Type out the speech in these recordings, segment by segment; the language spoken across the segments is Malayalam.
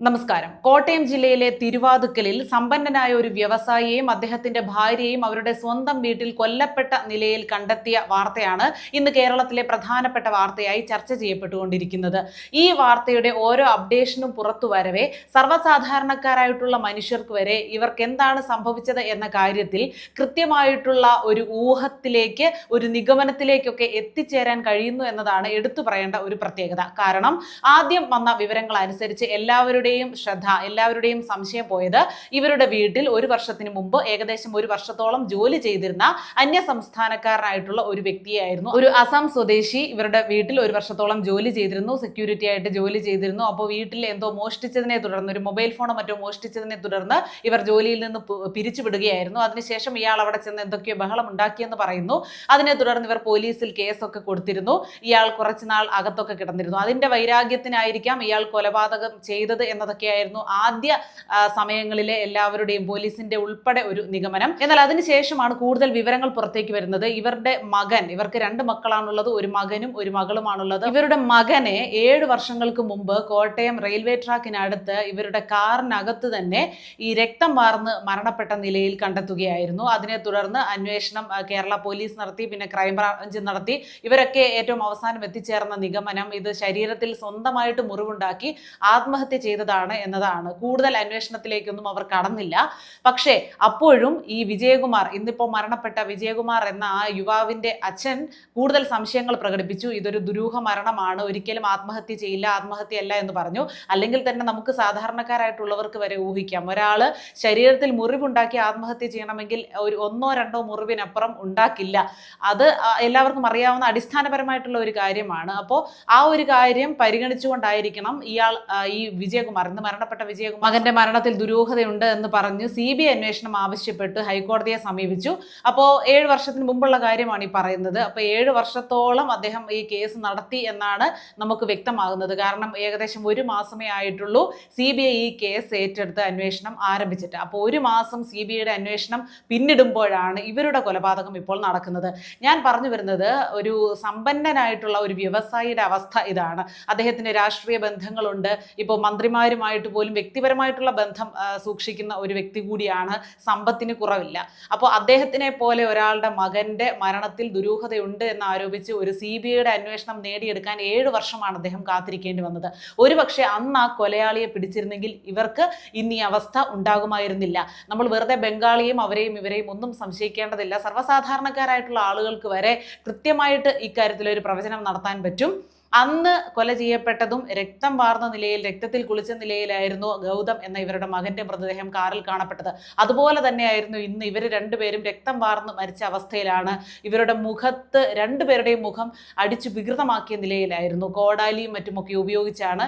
നമസ്കാരം. കോട്ടയം ജില്ലയിലെ തിരുവാതുക്കലിൽ സമ്പന്നനായ ഒരു വ്യവസായിയെയും അദ്ദേഹത്തിന്റെ ഭാര്യയെയും അവരുടെ സ്വന്തം വീട്ടിൽ കൊല്ലപ്പെട്ട നിലയിൽ കണ്ടെത്തിയ വാർത്തയാണ് ഇന്ന് കേരളത്തിലെ പ്രധാനപ്പെട്ട വാർത്തയായി ചർച്ച ചെയ്യപ്പെട്ടുകൊണ്ടിരിക്കുന്നത്. ഈ വാർത്തയുടെ ഓരോ അപ്ഡേഷനും പുറത്തു വരവേ സർവസാധാരണക്കാരായിട്ടുള്ള മനുഷ്യർക്ക് വരെ ഇവർക്ക് എന്താണ് സംഭവിച്ചത് എന്ന കാര്യത്തിൽ കൃത്യമായിട്ടുള്ള ഒരു ഊഹത്തിലേക്ക് ഒരു നിഗമനത്തിലേക്കൊക്കെ എത്തിച്ചേരാൻ കഴിയുന്നു എന്നതാണ് എടുത്തു പറയേണ്ട ഒരു പ്രത്യേകത. കാരണം ആദ്യം വന്ന വിവരങ്ങൾ അനുസരിച്ച് എല്ലാവരുടെയും ശ്രദ്ധ എല്ലാവരുടെയും സംശയം പോയത് ഇവരുടെ വീട്ടിൽ ഒരു വർഷത്തിന് മുമ്പ് ഏകദേശം ഒരു വർഷത്തോളം ജോലി ചെയ്തിരുന്ന അന്യ സംസ്ഥാനക്കാരനായിട്ടുള്ള ഒരു വ്യക്തിയായിരുന്നു. ഒരു അസം സ്വദേശി ഇവരുടെ വീട്ടിൽ ഒരു വർഷത്തോളം ജോലി ചെയ്തിരുന്നു സെക്യൂരിറ്റി ആയിട്ട് ജോലി ചെയ്തിരുന്നു. അപ്പോൾ വീട്ടിൽ എന്തോ മോഷ്ടിച്ചതിനെ തുടർന്ന് ഒരു മൊബൈൽ ഫോണോ മറ്റോ മോഷ്ടിച്ചതിനെ തുടർന്ന് ഇവർ ജോലിയിൽ നിന്ന് പിരിച്ചുവിടുകയായിരുന്നു അതിനുശേഷം ഇയാൾ അവിടെ ചെന്ന് എന്തൊക്കെയോ ബഹളം ഉണ്ടാക്കിയെന്ന് പറയുന്നു. അതിനെ തുടർന്ന് ഇവർ പോലീസിൽ കേസൊക്കെ കൊടുത്തിരുന്നു. ഇയാൾ കുറച്ചുനാൾ അകത്തൊക്കെ കിടന്നിരുന്നു. അതിന്റെ വൈരാഗ്യത്തിനായിരിക്കാം ഇയാൾ കൊലപാതകം ചെയ്തത് എന്നതൊക്കെയായിരുന്നു ആദ്യ സമയങ്ങളിലെ എല്ലാവരുടെയും പോലീസിന്റെ ഉൾപ്പെടെ ഒരു നിഗമനം. എന്നാൽ അതിനുശേഷമാണ് കൂടുതൽ വിവരങ്ങൾ പുറത്തേക്ക് വരുന്നത്. ഇവരുടെ മകൻ ഇവർക്ക് രണ്ട് മക്കളാണുള്ളത് ഒരു മകനും ഒരു മകളുമാണുള്ളത്. ഇവരുടെ മകനെ ഏഴ് വർഷങ്ങൾക്ക് മുമ്പ് കോട്ടയം റെയിൽവേ ട്രാക്കിനടുത്ത് ഇവരുടെ കാറിനകത്ത് തന്നെ ഈ രക്തം വാർന്ന് മരണപ്പെട്ട നിലയിൽ കണ്ടെത്തുകയായിരുന്നു. അതിനെ തുടർന്ന് അന്വേഷണം കേരള പോലീസ് നടത്തി പിന്നെ ക്രൈംബ്രാഞ്ച് നടത്തി. ഇവരൊക്കെ ഏറ്റവും അവസാനം എത്തിച്ചേർന്ന നിഗമനം. ഇത് ശരീരത്തിൽ സ്വന്തമായിട്ട് മുറിവുണ്ടാക്കി ആത്മഹത്യ ചെയ്തതാണ് എന്നതാണ്. കൂടുതൽ അന്വേഷണത്തിലേക്കൊന്നും അവർ കടന്നില്ല. പക്ഷേ അപ്പോഴും ഈ വിജയകുമാർ ഇന്നിപ്പോൾ മരണപ്പെട്ട വിജയകുമാർ എന്ന ആ യുവാവിന്റെ അച്ഛൻ കൂടുതൽ സംശയങ്ങൾ പ്രകടിപ്പിച്ചു. ഇതൊരു ദുരൂഹ മരണമാണ്. ഒരിക്കലും ആത്മഹത്യ ചെയ്യില്ല ആത്മഹത്യയല്ല എന്ന് പറഞ്ഞു. അല്ലെങ്കിൽ തന്നെ നമുക്ക് സാധാരണക്കാരായിട്ടുള്ളവർക്ക് വരെ ഊഹിക്കാം. ഒരാൾ ശരീരത്തിൽ മുറിവുണ്ടാക്കി ആത്മഹത്യ ചെയ്യണമെങ്കിൽ ഒരു ഒന്നോ രണ്ടോ മുറിവിനപ്പുറം ഉണ്ടാക്കില്ല. അത് എല്ലാവർക്കും അറിയാവുന്ന അടിസ്ഥാനപരമായിട്ടുള്ള ഒരു കാര്യമാണ്. അപ്പോൾ ആ ഒരു കാര്യം പരിഗണിച്ചുകൊണ്ടായിരിക്കണം ഇയാൾ ഈ വിജയകുമാർ ഇന്ന് മരണപ്പെട്ട വിജയകുമാർ മകന്റെ മരണത്തിൽ ദുരൂഹതയുണ്ട് എന്ന് പറഞ്ഞ് സി ബി ഐ അന്വേഷണം ആവശ്യപ്പെട്ട് ഹൈക്കോടതിയെ സമീപിച്ചു. അപ്പോൾ ഏഴ് വർഷത്തിന് മുമ്പുള്ള കാര്യമാണ് ഈ പറയുന്നത്. അപ്പോൾ ഏഴ് വർഷത്തോളം അദ്ദേഹം ഈ കേസ് നടത്തി എന്നാണ് നമുക്ക് വ്യക്തമാകുന്നത്. കാരണം ഏകദേശം ഒരു മാസമേ ആയിട്ടുള്ളൂ സി ബി ഐ ഈ കേസ് ഏറ്റെടുത്ത് അന്വേഷണം ആരംഭിച്ചിട്ട്. അപ്പോൾ ഒരു മാസം സി ബി ഐയുടെ അന്വേഷണം പിന്നിടുമ്പോഴാണ് ഇവരുടെ കൊലപാതകം ഇപ്പോൾ നടക്കുന്നത്. ഞാൻ പറഞ്ഞു വരുന്നത് ഒരു സമ്പന്നനായിട്ടുള്ള ഒരു വ്യവസായിയുടെ അവസ്ഥ ഇതാണ്. അദ്ദേഹത്തിന് രാഷ്ട്രീയ ബന്ധങ്ങളുണ്ട്. ഇപ്പോൾ മന്ത്രിമാരുമായിട്ട് പോലും വ്യക്തിപരമായിട്ടുള്ള ബന്ധം സൂക്ഷിക്കുന്ന ഒരു വ്യക്തി കൂടിയാണ് സമ്പത്തിന് കുറവില്ല. അപ്പോൾ അദ്ദേഹത്തിനെ പോലെ ഒരാളുടെ മകന്റെ മരണത്തിൽ ദുരൂഹതയുണ്ട് എന്ന് ആരോപിച്ച് ഒരു സി ബി ഐയുടെ അന്വേഷണം നേടിയെടുക്കാൻ ഏഴ് വർഷമാണ് അദ്ദേഹം കാത്തിരിക്കേണ്ടി വന്നത്. ഒരുപക്ഷെ അന്ന് ആ കൊലയാളിയെ പിടിച്ചിരുന്നെങ്കിൽ ഇവർക്ക് ഇന്ന് ഈ അവസ്ഥ ഉണ്ടാകുമായിരുന്നില്ല. നമ്മൾ വെറുതെ ബംഗാളിയും അവരെയും ഇവരെയും ഒന്നും സംശയിക്കേണ്ടതില്ല. സർവസാധാരണക്കാരായിട്ടുള്ള ആളുകൾക്ക് വരെ കൃത്യമായിട്ട് ഇക്കാര്യത്തിൽ ഒരു പ്രവചനം നടത്താൻ പറ്റും. അന്ന് കൊല ചെയ്യപ്പെട്ടതും രക്തം വാർന്ന നിലയിൽ രക്തത്തിൽ കുളിച്ച നിലയിലായിരുന്നു ഗൗതം എന്ന ഇവരുടെ മകന്റെ മൃതദേഹം കാറിൽ കാണപ്പെട്ടത്. അതുപോലെ തന്നെയായിരുന്നു ഇന്ന് ഇവർ രണ്ടുപേരും രക്തം വാർന്ന് മരിച്ച അവസ്ഥയിലാണ്. ഇവരുടെ മുഖത്ത് രണ്ടുപേരുടെയും മുഖം അടിച്ചു വികൃതമാക്കിയ നിലയിലായിരുന്നു. കോടാലിയും മറ്റുമൊക്കെ ഉപയോഗിച്ചാണ്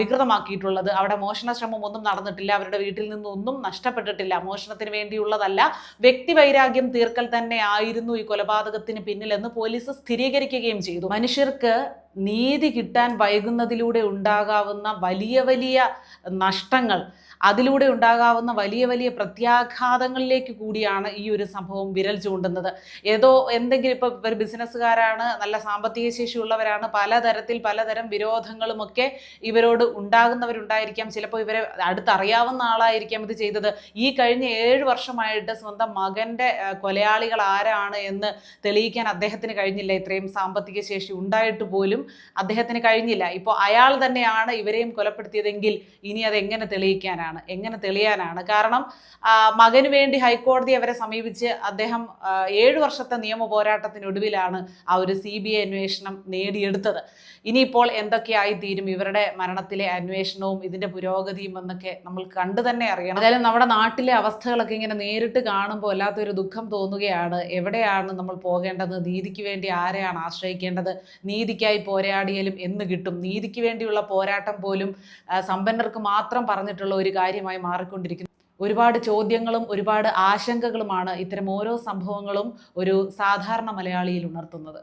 വികൃതമാക്കിയിട്ടുള്ളത്. അവിടെ മോഷണ ശ്രമം ഒന്നും നടന്നിട്ടില്ല. അവരുടെ വീട്ടിൽ നിന്നൊന്നും നഷ്ടപ്പെട്ടിട്ടില്ല. മോഷണത്തിന് വേണ്ടിയുള്ളതല്ല. വ്യക്തിവൈരാഗ്യം തീർക്കൽ തന്നെ ആയിരുന്നു ഈ കൊലപാതകത്തിന് പിന്നിലെന്ന് പോലീസ് സ്ഥിരീകരിക്കുകയും ചെയ്തു. മനുഷ്യർക്ക് നീതി കിട്ടാൻ വൈകുന്നതിലൂടെ ഉണ്ടാകാവുന്ന വലിയ വലിയ നഷ്ടങ്ങൾ അതിലൂടെ ഉണ്ടാകാവുന്ന വലിയ വലിയ പ്രത്യാഘാതങ്ങളിലേക്ക് കൂടിയാണ് ഈ ഒരു സംഭവം വിരൽ ചൂണ്ടുന്നത്. ഏതോ എന്തെങ്കിലും ഇപ്പോൾ ഒരു ബിസിനസ്സുകാരാണ് നല്ല സാമ്പത്തിക ശേഷിയുള്ളവരാണ് പലതരത്തിൽ പലതരം വിരോധങ്ങളുമൊക്കെ ഇവരോട് ഉണ്ടാകുന്നവരുണ്ടായിരിക്കാം. ചിലപ്പോൾ ഇവരെ അടുത്തറിയാവുന്ന ആളായിരിക്കാം ഇത് ചെയ്തത്. ഈ കഴിഞ്ഞ ഏഴ് വർഷമായിട്ട് സ്വന്തം മകന്റെ കൊലയാളികൾ ആരാണ് എന്ന് തെളിയിക്കാൻ അദ്ദേഹത്തിന് കഴിഞ്ഞില്ല. ഇത്രയും സാമ്പത്തിക ശേഷി ഉണ്ടായിട്ട് പോലും അദ്ദേഹത്തിന് കഴിഞ്ഞില്ല. ഇപ്പോൾ അയാൾ തന്നെയാണ് ഇവരെയും കൊലപ്പെടുത്തിയതെങ്കിൽ ഇനി അത് എങ്ങനെ തെളിയിക്കാനാണ്? എങ്ങനെ തെളിയാനാണ്? കാരണം മകന് വേണ്ടി ഹൈക്കോടതി അവരെ സമീപിച്ച് അദ്ദേഹം ഏഴു വർഷത്തെ നിയമ പോരാട്ടത്തിനൊടുവിലാണ് ആ ഒരു സി ബി ഐ അന്വേഷണം നേടിയെടുത്തത്. ഇനിയിപ്പോൾ എന്തൊക്കെയായി തീരും? ഇവരുടെ മരണത്തിലെ അന്വേഷണവും ഇതിന്റെ പുരോഗതിയും എന്നൊക്കെ നമ്മൾ കണ്ടു തന്നെ അറിയണം. അതായത് നമ്മുടെ നാട്ടിലെ അവസ്ഥകളൊക്കെ ഇങ്ങനെ നേരിട്ട് കാണുമ്പോൾ വല്ലാത്തൊരു ദുഃഖം തോന്നുകയാണ്. എവിടെയാണ് നമ്മൾ പോകേണ്ടത്? നീതിക്ക് വേണ്ടി ആരെയാണ് ആശ്രയിക്കേണ്ടത്? നീതിക്കായി പോരാടിയാലും എന്ന് കിട്ടും. നീതിക്ക് വേണ്ടിയുള്ള പോരാട്ടം പോലും സമ്പന്നർക്ക് മാത്രം പറഞ്ഞിട്ടുള്ള ഒരു കാര്യമായി മാറിക്കൊണ്ടിരിക്കുന്നു. ഒരുപാട് ചോദ്യങ്ങളും ഒരുപാട് ആശങ്കകളുമാണ് ഇത്തരം ഓരോ സംഭവങ്ങളും ഒരു സാധാരണ മലയാളിയിൽ ഉണർത്തുന്നത്.